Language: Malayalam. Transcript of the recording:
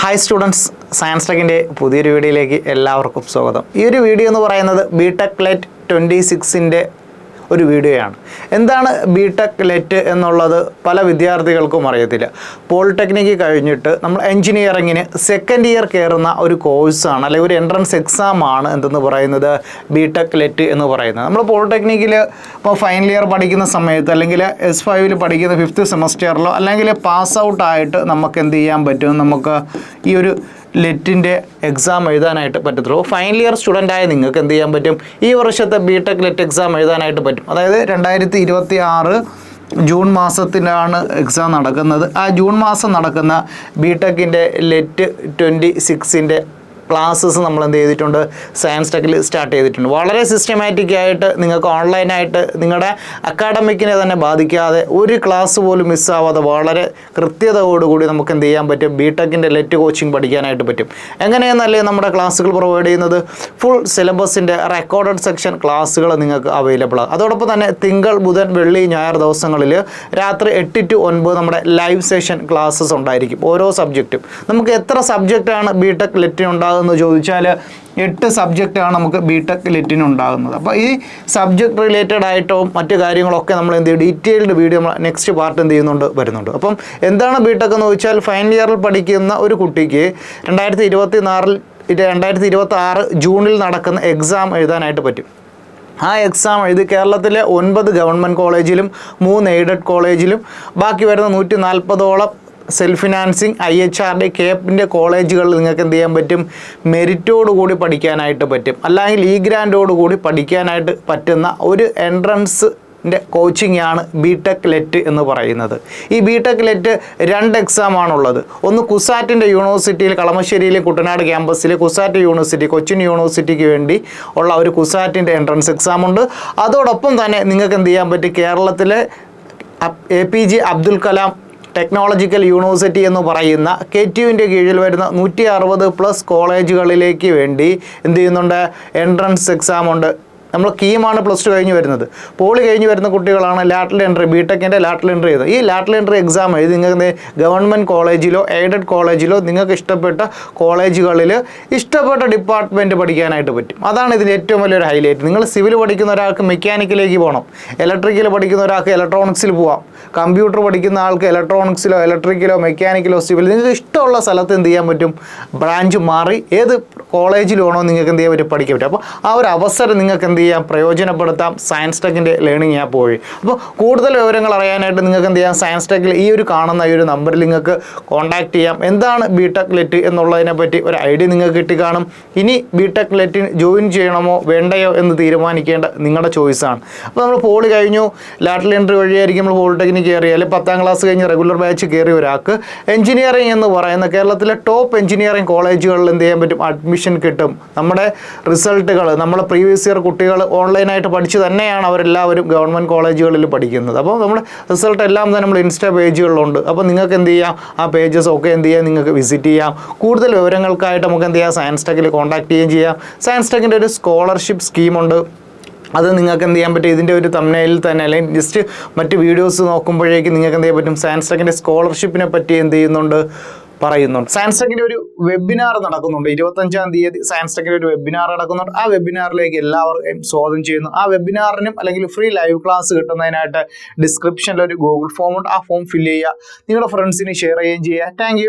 ഹായ് സ്റ്റുഡൻസ് സയൻസ് ടെക്കിന്റെ പുതിയൊരു വീഡിയോയിലേക്ക് എല്ലാവർക്കും സ്വാഗതം. ഈ ഒരു വീഡിയോ എന്ന് പറയുന്നത് ബി ടെക് ലൈറ്റ് ട്വന്റി സിക്സിന്റെ ഒരു വീഡിയോയാണ്. എന്താണ് ബി ടെക് ലെറ്റ് എന്നുള്ളത് പല വിദ്യാർത്ഥികൾക്കും അറിയത്തില്ല. പോളിടെക്നിക്ക് കഴിഞ്ഞിട്ട് നമ്മൾ എൻജിനീയറിങ്ങിന് സെക്കൻഡ് ഇയർ കയറുന്ന ഒരു കോഴ്സാണ് അല്ലെങ്കിൽ ഒരു എൻട്രൻസ് എക്സാം ആണ് എന്തെന്ന് പറയുന്നത് ബി ടെക് ലെറ്റ് എന്ന് പറയുന്നത്. നമ്മൾ പോളിടെക്നിക്കിൽ ഇപ്പോൾ ഫൈനൽ ഇയർ പഠിക്കുന്ന സമയത്ത് അല്ലെങ്കിൽ എസ് ഫൈവിൽ പഠിക്കുന്ന ഫിഫ്ത്ത് സെമസ്റ്ററിലോ അല്ലെങ്കിൽ പാസ് ഔട്ട് ആയിട്ട് നമുക്ക് എന്ത് ചെയ്യാൻ പറ്റും? നമുക്ക് ഈ ഒരു ലെറ്റിന്റെ എക്സാം എഴുതാനായിട്ട് പറ്റത്തുള്ളൂ. ഫൈനൽ ഇയർ സ്റ്റുഡന്റ് ആയ നിങ്ങൾക്ക് എന്ത് ചെയ്യാൻ പറ്റും? ഈ വർഷത്തെ ബി ടെക് ലെറ്റ് എക്സാം എഴുതാനായിട്ട് പറ്റും. അതായത് രണ്ടായിരത്തി ഇരുപത്തി ആറ് ജൂൺ മാസത്തിലാണ് എക്സാം നടക്കുന്നത്. ആ ജൂൺ മാസം നടക്കുന്ന ബി ടെക്കിന്റെ ലെറ്റ് ട്വന്റി സിക്സിന്റെ ക്ലാസ്സസ് നമ്മൾ എന്ത് ചെയ്തിട്ടുണ്ട് സയൻസ് ടെക്കിൽ സ്റ്റാർട്ട് ചെയ്തിട്ടുണ്ട്. വളരെ സിസ്റ്റമാറ്റിക് ആയിട്ട് നിങ്ങൾക്ക് ഓൺലൈനായിട്ട് നിങ്ങളുടെ അക്കാഡമിക്കിനെ തന്നെ ബാധിക്കാതെ ഒരു ക്ലാസ് പോലും മിസ്സാവാതെ വളരെ കൃത്യതയോടുകൂടി നമുക്ക് എന്ത് ചെയ്യാൻ പറ്റും? ബി ടെക്കിന്റെ ലെറ്റ് കോച്ചിങ് പഠിക്കാനായിട്ട് പറ്റും. എങ്ങനെയെന്നല്ലേ നമ്മുടെ ക്ലാസ്സുകൾ പ്രൊവൈഡ് ചെയ്യുന്നത്? ഫുൾ സിലബസിന്റെ റെക്കോർഡഡ് സെക്ഷൻ ക്ലാസ്സുകൾ നിങ്ങൾക്ക് അവൈലബിൾ ആണ് അതോടൊപ്പം തന്നെ തിങ്കൾ ബുധൻ വെള്ളി ഞായർ ദിവസങ്ങളിൽ രാത്രി എട്ട് ടു ഒൻപത് നമ്മുടെ ലൈവ് സെഷൻ ക്ലാസ്സസ് ഉണ്ടായിരിക്കും. ഓരോ സബ്ജക്റ്റും നമുക്ക് എത്ര സബ്ജക്റ്റാണ് ബി ടെക് ലെറ്റിന് ഉണ്ടാകുന്നത് ചോദിച്ചാൽ എട്ട് സബ്ജക്റ്റാണ് നമുക്ക് ബി ടെക് ലെറ്റിന് ഉണ്ടാകുന്നത്. അപ്പോൾ ഈ സബ്ജക്റ്റ് റിലേറ്റഡ് ആയിട്ടോ മറ്റു കാര്യങ്ങളൊക്കെ നമ്മൾ എന്ത് ഡീറ്റെയിൽഡ് വീഡിയോ നമ്മൾ നെക്സ്റ്റ് പാർട്ട് എന്ത് ചെയ്യുന്നുണ്ട്? വരുന്നുണ്ട്. അപ്പം എന്താണ് ബി ടെക് എന്ന് ചോദിച്ചാൽ ഫൈനൽ ഇയറിൽ പഠിക്കുന്ന ഒരു കുട്ടിക്ക് രണ്ടായിരത്തി ഇരുപത്തി നാറിൽ രണ്ടായിരത്തി ഇരുപത്തി ആറ് ജൂണിൽ നടക്കുന്ന എക്സാം എഴുതാനായിട്ട് പറ്റും. ആ എക്സാം എഴുതി കേരളത്തിലെ ഒൻപത് ഗവൺമെന്റ് കോളേജിലും മൂന്ന് എയ്ഡഡ് കോളേജിലും ബാക്കി വരുന്ന നൂറ്റി നാൽപ്പതോളം self financing I H D കേപ്പിന്റെ കോളേജുകളിൽ നിങ്ങൾക്ക് എന്ത് ചെയ്യാൻ പറ്റും? മെറിറ്റോട് കൂടി പഠിക്കാനായിട്ട് പറ്റും. അല്ലെങ്കിൽ ഈ ഗ്രാൻഡോട് കൂടി പഠിക്കാനായിട്ട് പറ്റുന്ന ഒരു എൻട്രൻസ് ന്റെ കോച്ചിങ് ആണ് ബി ടെക് ലെറ്റ് എന്ന് പറയുന്നത്. ഈ ബി ടെക് ലെറ്റ് രണ്ട് എക്സാം ആണുള്ളത് ഒന്ന് കുസാറ്റിന്റെ യൂണിവേഴ്സിറ്റിയിൽ കളമശ്ശേരിയിലെ കുട്ടനാട് ക്യാമ്പസിലെ കുസാറ്റ് യൂണിവേഴ്സിറ്റി കൊച്ചിൻ യൂണിവേഴ്സിറ്റിക്ക് വേണ്ടി ഉള്ള ഒരു കുസാറ്റിന്റെ എൻട്രൻസ് എക്സാം ഉണ്ട് അതോടൊപ്പം തന്നെ നിങ്ങൾക്ക് എന്ത് ചെയ്യാൻ പറ്റും? കേരളത്തിലെ A P J Abdul Kalam technological university എന്ന് പറയുന്ന കെ ടി യുവിന്റെ കീഴിൽ വരുന്ന നൂറ്റി അറുപത് പ്ലസ് കോളേജുകളിലേക്ക് വേണ്ടി എന്ത് ചെയ്യുന്നുണ്ട്? എൻട്രൻസ് എക്സാം ഉണ്ട് നമ്മൾ കീമാണ് പ്ലസ് ടു കഴിഞ്ഞ് വരുന്നത്. പോളി കഴിഞ്ഞ് വരുന്ന കുട്ടികളാണ് ലാറ്റൽ എൻട്രി ബി ടെക്കിന്റെ ലാറ്റൽ എൻട്രി ചെയ്തത്. ഈ ലാറ്റൽ എൻട്രി എക്സാം എഴുതി നിങ്ങൾക്ക് ഗവൺമെന്റ് കോളേജിലോ എയ്ഡഡ് കോളേജിലോ നിങ്ങൾക്ക് ഇഷ്ടപ്പെട്ട കോളേജുകളിൽ ഇഷ്ടപ്പെട്ട ഡിപ്പാർട്ട്മെന്റ് പഠിക്കാനായിട്ട് പറ്റും. അതാണ് ഇതിന്റെ ഏറ്റവും വലിയൊരു ഹൈലൈറ്റ് നിങ്ങൾ സിവിൽ പഠിക്കുന്ന ഒരാൾക്ക് മെക്കാനിക്കിലേക്ക് പോകണം. ഇലക്ട്രിക്കൽ പഠിക്കുന്ന ഒരാൾക്ക് ഇലക്ട്രോണിക്സിൽ പോവാം. കമ്പ്യൂട്ടർ പഠിക്കുന്ന ആൾക്ക് ഇലക്ട്രോണിക്സിലോ ഇലക്ട്രിക്കലോ മെക്കാനിക്കലോ സിവിൽ നിങ്ങൾക്ക് ഇഷ്ടമുള്ള സ്ഥലത്ത് എന്ത് ചെയ്യാൻ പറ്റും? ബ്രാഞ്ച് മാറി ഏത് കോളേജിലാണോ നിങ്ങൾക്ക് എന്ത് ചെയ്യാൻ പറ്റും? പഠിക്കാൻ പറ്റും. അപ്പോൾ ആ ഒരു അവസരം നിങ്ങൾക്ക് എന്ത് ചെയ്യാം? പ്രയോജനപ്പെടുത്താം. സയൻസ് ടെക്കിന്റെ ലേണിംഗ് ആപ്പ് വഴി അപ്പോൾ കൂടുതൽ വിവരങ്ങൾ അറിയാനായിട്ട് നിങ്ങൾക്ക് എന്ത് ചെയ്യാം? സയൻസ് ടെക്കിൽ ഈ ഒരു കാണുന്ന ഈ ഒരു നമ്പറിൽ നിങ്ങൾക്ക് കോൺടാക്റ്റ് ചെയ്യാം. എന്താണ് ബി ടെക് ലെറ്റ് എന്നുള്ളതിനെ പറ്റി ഒരു ഐഡിയ നിങ്ങൾക്ക് കിട്ടി കാണും. ഇനി ബി ടെക് ലെറ്റിന് ജോയിൻ ചെയ്യണമോ? വേണ്ടയോ എന്ന് തീരുമാനിക്കേണ്ട നിങ്ങളുടെ ചോയ്സാണ് അപ്പോൾ നമ്മൾ പോളി കഴിഞ്ഞു. ലാറ്ററൽ എൻട്രി വഴിയായിരിക്കും നമ്മൾ പോളിടെക്നിക്ക് കയറി അല്ലെങ്കിൽ പത്താം ക്ലാസ് കഴിഞ്ഞ് റെഗുലർ ബാച്ച് കയറിയ ഒരാൾക്ക് എഞ്ചിനീയറിംഗ് എന്ന് പറയുന്ന കേരളത്തിലെ ടോപ്പ് എഞ്ചിനീയറിംഗ് കോളേജുകളിൽ എന്ത് ചെയ്യാൻ പറ്റും? അഡ്മിഷൻ കിട്ടും. നമ്മുടെ റിസൾട്ടുകൾ നമ്മുടെ പ്രീവിയസ് ഇയർ കുട്ടികൾ ഓൺലൈനായിട്ട് പഠിച്ച് തന്നെയാണ് അവരെല്ലാവരും ഗവൺമെന്റ് കോളേജുകളിൽ പഠിക്കുന്നത്. അപ്പോൾ നമ്മൾ റിസൾട്ട് എല്ലാം തന്നെ നമ്മൾ ഇൻസ്റ്റാ പേജുകളിലുണ്ട്. അപ്പോൾ നിങ്ങൾക്ക് എന്ത് ചെയ്യാം? ആ പേജസ് ഒക്കെ എന്ത് ചെയ്യാം? നിങ്ങൾക്ക് വിസിറ്റ് ചെയ്യാം. കൂടുതൽ വിവരങ്ങൾക്കായിട്ട് നമുക്ക് എന്ത് ചെയ്യാം? സയൻസ് ടെക്കിൽ കോൺടാക്ട് ചെയ്യുകയും ചെയ്യാം. സയൻസ് ടെക്കിന്റെ ഒരു സ്കോളർഷിപ്പ് സ്കീമുണ്ട് അത് നിങ്ങൾക്ക് എന്ത് ചെയ്യാൻ പറ്റും? ഇതിന്റെ ഒരു തമ്മനയിൽ തന്നെ അല്ലെങ്കിൽ ജസ്റ്റ് മറ്റ് വീഡിയോസ് നോക്കുമ്പോഴേക്കും നിങ്ങൾക്ക് എന്ത് ചെയ്യാൻ പറ്റും? സയൻസ് ടെക്കിന്റെ സ്കോളർഷിപ്പിനെ പറ്റി എന്ത് ചെയ്യുന്നുണ്ട്? പറയുന്നുണ്ട്. സയൻസ് ഒരു വെബിനാർ നടക്കുന്നുണ്ട്. ഇരുപത്തഞ്ചാം തീയതി സയൻസ് ടെക്കിന്റെ ഒരു വെബിനാർ നടക്കുന്നുണ്ട്. ആ വെബിനാറിലേക്ക് എല്ലാവർക്കും സ്വാഗതം ചെയ്യുന്നു. ആ വെബിനാറിനും അല്ലെങ്കിൽ ഫ്രീ ലൈവ് ക്ലാസ് കിട്ടുന്നതിനായിട്ട് ഡിസ്ക്രിപ്ഷനിൽ ഒരു ഗൂഗിൾ ഫോം ഉണ്ട്. ആ ഫോം ഫില്ല് ചെയ്യുക. നിങ്ങളുടെ ഫ്രണ്ട്സിന് ഷെയർ ചെയ്യുകയും ചെയ്യുക. താങ്ക്